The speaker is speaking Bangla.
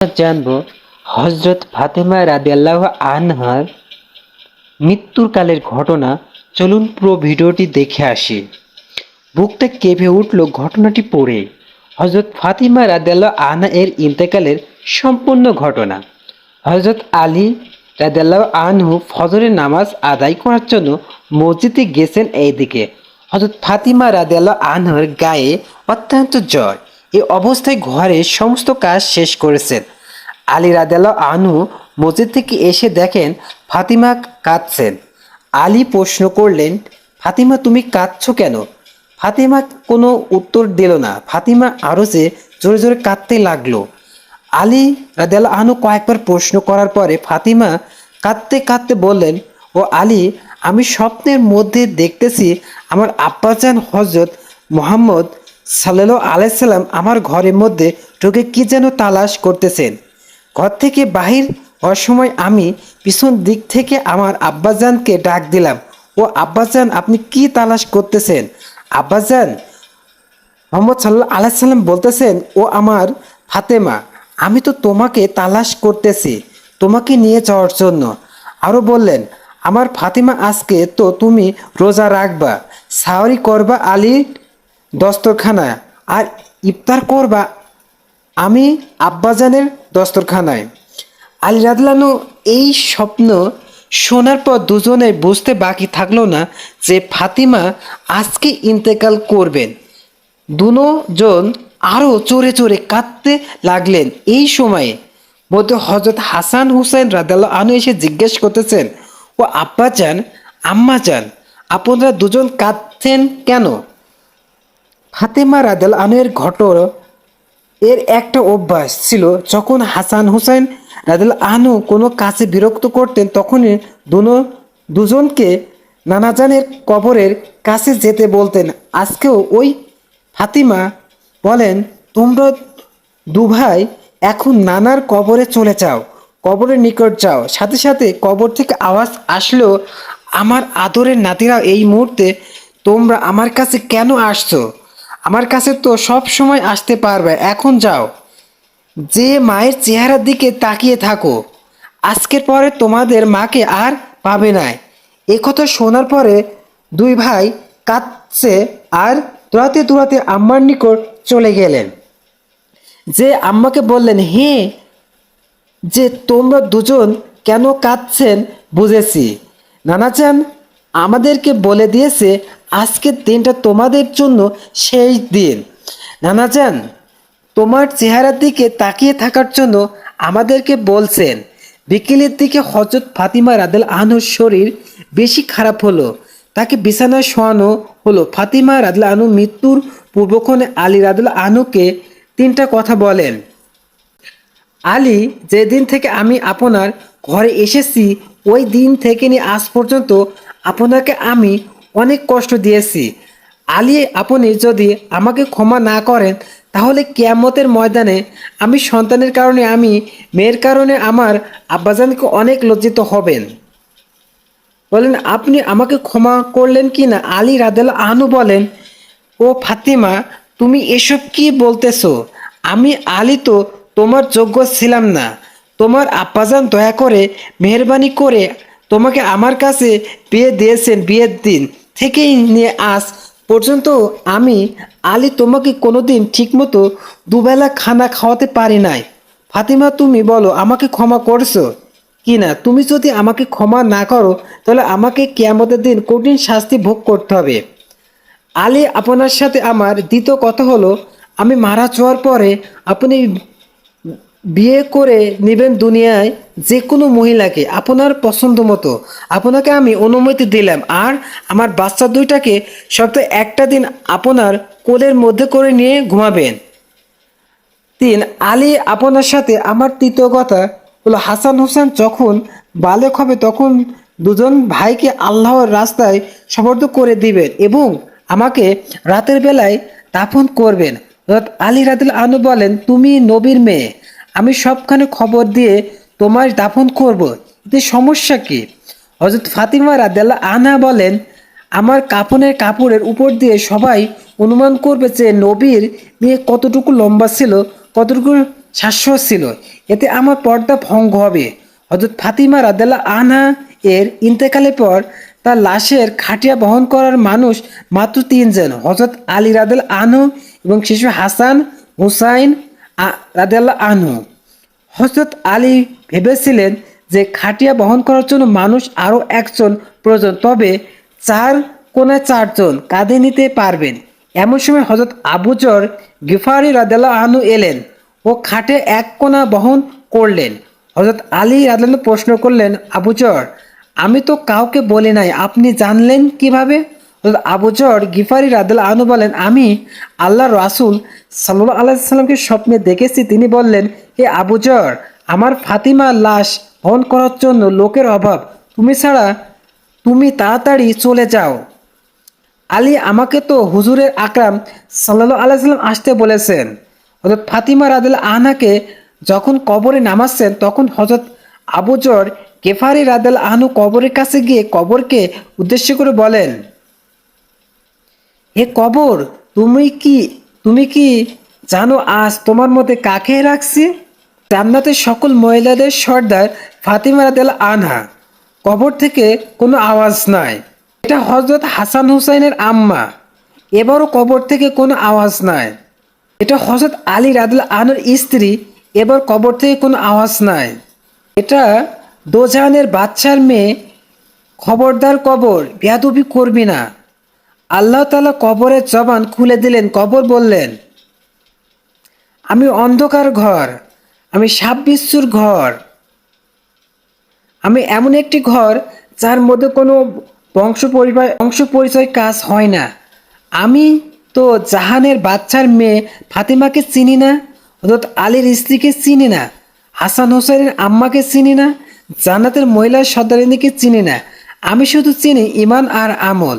জানব। হজরত ফাতেমা রাদিয়াল্লাহু আনহার মৃত্যুর কালের ঘটনা। চলুন পুরো ভিডিওটি দেখে আসি। বুকটা কেঁপে উঠল ঘটনাটি পড়ে। হজরত ফাতিমা রাদিয়াল্লাহু আনহা এর ইন্তেকালের সম্পূর্ণ ঘটনা। হজরত আলী রাদিয়াল্লাহু আনহু ফজরের নামাজ আদায় করার জন্য মসজিদে গেছেন এইদিকে। হজরত ফাতিমা রাদিয়াল্লাহু আনহার গায়ে অত্যন্ত জ্বর। এই অবস্থায় ঘরের সমস্ত কাজ শেষ করেছেন আলী রাদিয়াল্লাহু আনু মসজিদ থেকে এসে দেখেন ফাতিমা কাঁদছেন আলী প্রশ্ন করলেন, ফাতিমা, তুমি কাঁদছ কেন? ফাতিমা কোনো উত্তর দিল না। ফাতিমা আরও যে জোরে জোরে কাঁদতে লাগল। আলী রাদেল আনু কয়েকবার প্রশ্ন করার পরে ফাতিমা কাঁদতে কাঁদতে বললেন, ও আলী, আমি স্বপ্নের মধ্যে দেখতেছি আমার আব্বাজান হজরত মোহাম্মদ সাল্লাহ আলাইসাল্লাম আমার ঘরের মধ্যে ঢুকে কি যেন তালাশ করতেছেন। ঘর থেকে বাহির হওয়ার সময় আমি পিছন দিক থেকে আমার আব্বাজানকে ডাক দিলাম, ও আব্বাজান, আপনি কি তালাশ করতেছেন? আব্বাজান মোহাম্মদ সাল্লাহ আলাইসাল্লাম বলতেছেন, ও আমার ফাতেমা, আমি তো তোমাকে তালাশ করতেছি, তোমাকে নিয়ে যাওয়ার জন্য। আরও বললেন, আমার ফাতিমা আজকে তো তুমি রোজা রাখবা, সাওয়ারি করবা আলীর দস্তরখানা আর ইফতার করবা আমি আব্বাজানের দস্তরখানায়। আলী রাদলানু এই স্বপ্ন শোনার পর দুজনে বুঝতে বাকি থাকল না যে ফাতিমা আজকে ইন্তেকাল করবেন। দুজন আরও চোরে চোরে কাঁদতে লাগলেন এই সময়ে। মধ্যে হজরত হাসান হুসেন রাদাল্লাহ আনু এসে জিজ্ঞেস করতেছেন, ও আব্বা চান আম্মা চান আপনারা দুজন কাঁদছেন কেন? ফাতেমা রাদাল আনুয়ের ঘটর এর একটা অভ্যাস ছিল, যখন হাসান হুসেন রাদাল আনু কোনো কাছে বিরক্ত করতেন, তখনই দুনো, দুজনকে নানাজানের কবরের কাছে যেতে বলতেন। আজকেও ওই ফাতিমা বলেন, তোমরা দুভাই এখন নানার কবরে চলে যাও, কবরের নিকট যাও। সাথে সাথে কবর থেকে আওয়াজ আসলেও আমার আদরের নাতিরা, এই মুহূর্তে তোমরা আমার কাছে কেন আসছো? আমার কাছে তো সব সময় আসতে পারবে, এখন যাও। যে মায়ের চেহারার দিকে তাকিয়ে থাকো। আজকের পরে তোমাদের মাকে আর পাবে না এ কথা শোনার পরে দুই ভাই কাঁদছে আর দৌড়াতে দৌড়াতে আম্মার নিকট চলে গেলেন। যে আম্মাকে বললেন, হে, যে তোমরা দুজন কেন কাঁদছেন বুঝেছি। নানাচান আমাদেরকে বলে দিয়েছে আজকের দিনটা তোমাদের জন্য শেষ দিন। নানাচান তোমার চেহারার দিকে তাকিয়ে থাকার জন্য আমাদেরকে বলছেন, বিকেলের দিকে হজরত ফাতিমা রাদেল আনুর শরীর বেশি খারাপ হলো। তাকে বিছানায় শোয়ানো হলো। ফাতিমা রাদুল আনু মৃত্যুর পূর্বক্ষণে আলী রাদুল আনুকে তিনটা কথা বলেন। আলী যেদিন থেকে আমি আপনার ঘরে এসেছি, ওই দিন থেকে নিয়ে আজ পর্যন্ত আপনাকে আমি অনেক কষ্ট দিয়েছি। আলী, আপনি যদি আমাকে ক্ষমা না করেন, তাহলে কেয়ামতের ময়দানে আমি সন্তানের কারণে আমি, মেয়ের কারণে আমার আব্বাজানকে অনেক লজ্জিত হবেন। বলেন, আপনি আমাকে ক্ষমা করলেন কি না আলী রাদেল আনু বলেন, ও ফাতিমা, তুমি এসব কি বলতেছ? আমি আলী তো তোমার যোগ্য ছিলাম না। তোমার আব্বাজান দয়া করে মেহরবানি করে তোমাকে আমার কাছে বিয়ে দিয়েছেন, বিয়ের দিন। থেকেই নিয়ে আজ পর্যন্ত আমি, আলী তোমাকে কোনোদিন ঠিকমতো দুবেলা খানা খাওয়াতে পারি নাই। ফাতিমা, তুমি বলো, আমাকে ক্ষমা করছ? কি না তুমি যদি আমাকে ক্ষমা না করো, তাহলে আমাকে কেয়ামতের দিন কঠিন শাস্তি ভোগ করতে হবে। আলী, আপনার সাথে আমার দ্বিতীয় কথা হলো, আমি মারা যাওয়ার পরে আপনি বিয়ে করে নেবেন দুনিয়ায় যে কোনো মহিলাকে আপনার পছন্দ মতো। আপনাকে আমি অনুমতি দিলাম। আর আমার বাচ্চা দুইটাকে সপ্তাহে একটা দিন আপনার কোলের মধ্যে করে নিয়ে ঘুমাবেন। তিন, আলী আপনার সাথে আমার তৃতীয় কথা হলো, হাসান হোসেন যখন বালক হবে তখন দুজন ভাইকে আল্লাহর রাস্তায় সমর্থ করে দিবেন এবং আমাকে রাতের বেলায় দাফন করবেন। আলী রাদিল আনু বলেন, তুমি নবীর মেয়ে। আমি সবখানে খবর দিয়ে তোমার দাফন করব। এতে সমস্যা কি? হজরত ফাতিমা রাদিয়াল্লাহ আনহা বলেন, আমার কাপনের কাপড়ের উপর দিয়ে সবাই অনুমান করবে যে নবীর মেয়ে কতটুকু লম্বা ছিল, কতটুকু শ্বাস ছিল। এতে আমার পর্দা ভঙ্গ হবে। হজরত ফাতিমা রাদেল্লা আনহা এর ইন্তেকালের পর তার লাশের খাটিয়া বহন করার মানুষ মাত্র তিনজন হজরত আলী রাদেল আনহু এবং শিশু হাসান, হুসাইন রাদেল্লা আনহু। হজরত আলী ভেবেছিলেন যে খাটিয়া বহন করার জন্য মানুষ আরও একজন প্রয়োজন, তবে চার কোনায় চারজন কাঁধে নিতে পারবেন। এমন সময় হজরত আবুজর গিফারি রাদেল্লা আনু এলেন ও খাটে এক কোনা বহন করলেন। হজরত আলী রাদেল্লা প্রশ্ন করলেন আবুজর আমি তো কাউকে বলি নাই, আপনি জানলেন কীভাবে? হজরত আবুজর গিফারি রাদেল্লা আনু বলেন, আমি আল্লাহ রাসুল সাল্লাহ আলাইসাল্লামকে স্বপ্নে দেখেছি, তিনি বললেন, হে আবুজর আমার ফাতিমার লাশ বহন করার জন্য লোকের অভাব। তুমি ছাড়া তুমি তাড়াতাড়ি চলে যাও। আলী আমাকে তো হুজুরের আকরাম সাল্লাহ আলাইসাল্লাম আসতে বলেছেন। হজরত ফাতিমা রাদিল আহনাকে যখন কবরে নামাচ্ছেন, তখন হজরত আবুজর কেফারি রাদেল আহনু কবরের কাছে গিয়ে কবরকে উদ্দেশ্য করে বলেন হে কবর, তুমি কি তুমি কি জানো আজ তোমার মধ্যে কাকে রাখছি? জান্নাতের সকল মহিলাদের সর্দার ফাতিমা রাদেল আনহা। কবর থেকে কোনো আওয়াজ নাই। এটা হজরত হাসান হুসাইনের আম্মা। এবারও কবর থেকে কোনো আওয়াজ নাই। এটা হজরত আলী রাদুল আনুর স্ত্রী। এবার কবর থেকে কোনো আওয়াজ নাই। এটা দোজাহানের বাচ্চার মেয়ে। খবরদার কবর। বেয়াদবি করবি না। আল্লাহ তালা কবরের জবান খুলে দিলেন, কবর বললেন, আমি অন্ধকার ঘর, আমি সাপ বিচ্ছুর ঘর। আমি এমন একটি ঘর যার মধ্যে কোনো বংশ পরিবার, বংশ পরিচয় কাজ হয় না। আমি তো জাহানের বাচ্চার মেয়ে ফাতিমাকে চিনি না হজরত আলীর স্ত্রীকে চিনি না, হাসান হোসেনের আম্মাকে চিনি না, জান্নাতের মহিলা সর্দারিনীকে চিনি না। আমি শুধু চিনি ইমান আর আমল।